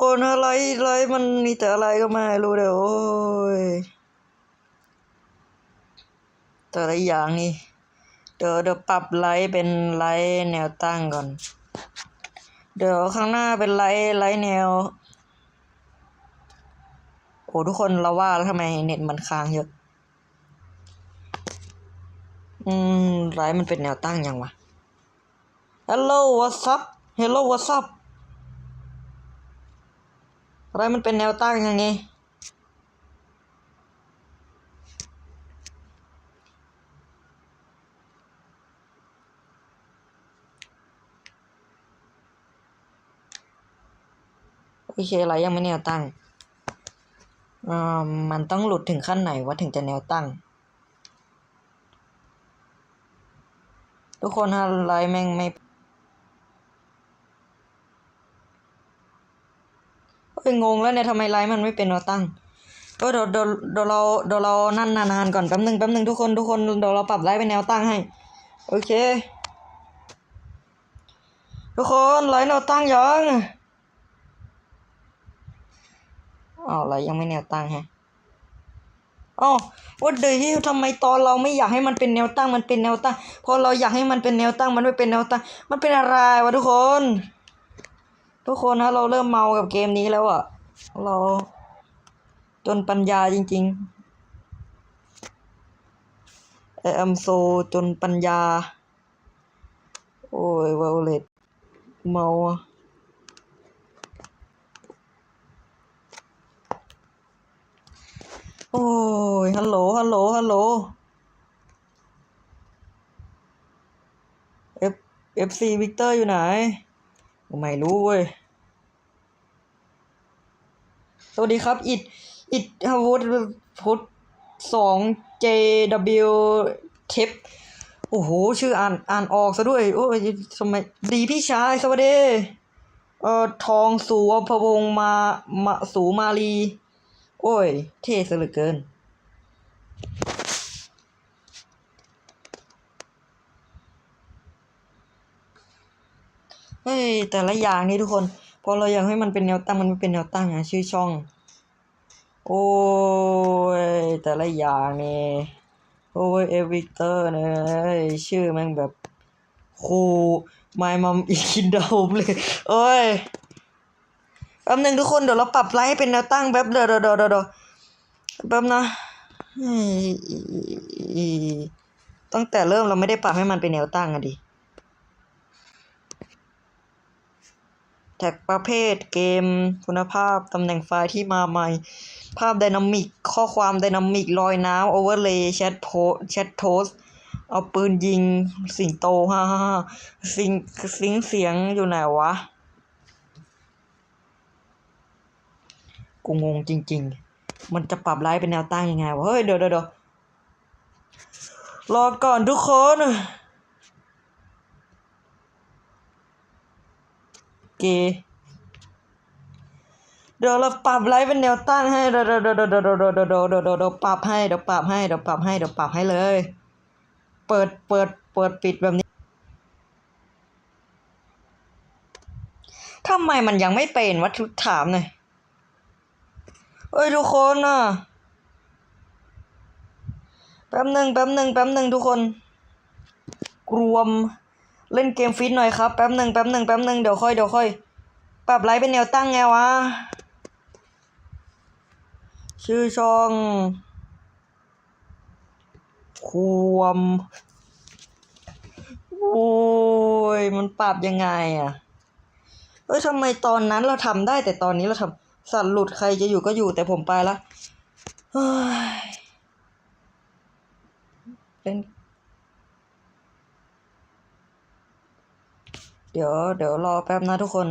คนอะไรอะไรมันมีแต่อะไรก็ไม่รู้เดี๋ยวโอ้ยแต่ละอย่างนี่เดี๋ยวเดี๋ยวปรับไลท์เป็นไลท์แนวตั้งก่อน เดี๋ยวข้างหน้าเป็นไลท์ไลท์แนว โอ้ทุกคนเราว่าแล้วทำไมเน็ตมันค้างเยอะ อืมไลท์มันเป็นแนวตั้งยังวะ Hello what's up Hello what's up อะไรมันเป็นแนวตั้งย่างนี้โอเคอะไรยังไม่แนวตั้งอ่ามันต้องหลุดถึงขั้นไหนวะถึงจะแนวตั้ง ทุกคนฮะไลแม่งไม่ เฮ้ยงงแล้วเนี่ยทำไมไลน์มันไม่เป็นแนวตั้งเออเดี๋ยวเดี๋ยวเดี๋ยวเราเดี๋ยวเรานั่นนานๆก่อนแป๊บนึงแป๊บนึงทุกคนทุกคนเดี๋ยวเราปรับไลน์เป็นแนวตั้งให้ โอเค ทุกคนไลน์แนวตั้งยังอ้าวไลน์ยังไม่แนวตั้งแฮะอ๋อว่าเดี๋ยวทำไมตอนเราไม่อยากให้มันเป็นแนวตั้งมันเป็นแนวตั้งพอเราอยากให้มันเป็นแนวตั้งมันไม่เป็นแนวตั้ง มันเป็นอะไรวะทุกคน ทุกคนนะเราเริ่มเมากับเกมนี้แล้วอะเราจนปัญญาจริงๆ I am so จนปัญญา โอ้ยวอลเลตเมาอะโอ้ย ฮัลโหล ฮัลโหล ฮัลโหล F FC วิกเตอร์อยู่ไหน ไม่รู้เว้ย สวัสดีครับ อิด อิดฮาวุฒพุทสอง JW เทปโอ้โห ชื่ออ่านอ่านออกซะด้วย โอ้ยทำไมดีพี่ชาย สวัสดี เอ่อ ทองสูวพวงศ์มา มา สูมาลี โอ้ย เท่ซะเหลือเกิน เฮ้ยแต่ละอย่างนี่ทุกคนพอเราอยากให้มันเป็นแนวตั้งมันไม่เป็นแนวตั้งอย่างชื่อช่อง โอ้ยแต่ละอย่างนี่โอ้ยเอวิเตอร์เนี่ยชื่อแม่งแบบคูไมมัมอีคินดาวเลยโอ้ยแป๊บหนึงทุกคนเดี๋ยวเราปรับไลท์ให้เป็นแนวตั้งแป๊บเดี๋ยวเดี๋ยวเดี๋ยวเดี๋ยวแป๊บนะตั้งแต่เริ่มเราไม่ได้ปรับให้มันเป็นแนวตั้งอะดิ แท็กประเภทเกมคุณภาพ ตำแหน่งไฟล์ที่มาใหม่ ภาพไดนามิก ข้อความไดนามิกลอยน้ำโอเวอร์เลย์แชทโพแชทโทสเอาปืนยิงสิงโตฮ่าฮ่าฮ่าสิงสิงเสียงอยู่ไหนวะ กูงงจริง ๆ มันจะปรับไลฟ์เป็นแนวตั้งยังไงวะ เฮ้ย เดี๋ยวเดี๋ยวเดี๋ยวรอก่อนทุกคน เกเดี๋ยวเราปรับไลฟ์เป็นแนวตั้งให้เดี๋ยวเดี๋ยวเดี๋ยวเดี๋ยวเดี๋ยวเดี๋ยวเดี๋ยวเดี๋ยวเดี๋ยวเดี๋ยวเดี๋ยวปรับให้เดี๋ยวปรับให้เดี๋ยวปรับให้เดี๋ยวปรับให้เลย เปิดเปิดเปิดปิดแบบนี้ทำไมมันยังไม่เป็นวะทุถามหน่อยเอ้ยทุกคนน่ะแป๊บหนึ่งแป๊บหนึ่งแป๊บหนึ่งทุกคน กรวม เล่นเกมฟิตหน่อยครับแป๊บหนึ่งแป๊บหนึ่งแป๊บหนึ่งเดี๋ยวค่อยเดี๋ยวค่อย ปรับไลฟ์เป็นแนวตั้งไงวะ ชื่อช่อง ควมโอ้ยมันปรับยังไงอะเอ้ยทำไมตอนนั้นเราทำได้แต่ตอนนี้เราทำสัตว์หลุดใครจะอยู่ก็อยู่แต่ผมไปละเฮ้ยเล่น เดี๋ยวเดี๋ยวรอแป๊บนะทุกคน